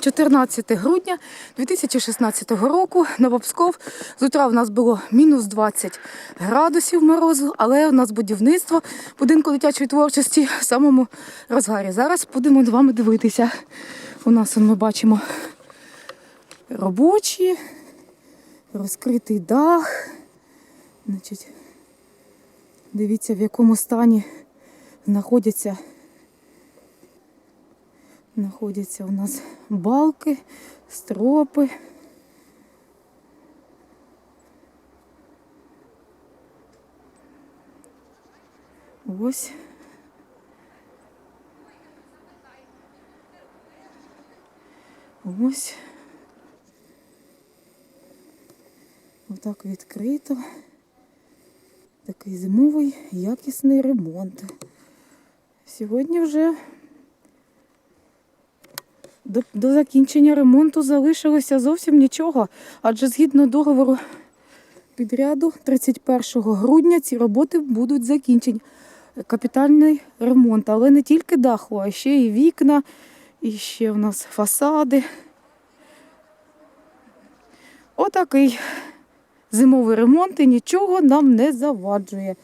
14 грудня 2016 року Новопсков. З утра в нас було мінус 20 градусів морозу, але у нас будівництво будинку дитячої творчості в самому розгарі. Зараз будемо з вами дивитися. У нас ми бачимо робочі, розкритий дах. Значить, дивіться, в якому стані знаходяться знаходяться у нас балки, стропи. Ось. Ось. Отак відкрито. Такий зимовий якісний ремонт. Сьогодні вже до, до закінчення ремонту залишилося зовсім нічого, адже згідно договору підряду 31 грудня ці роботи будуть закінчені. Капітальний ремонт, але не тільки даху, а ще і вікна, і ще в нас фасади. Отакий зимовий ремонт і нічого нам не заваджує.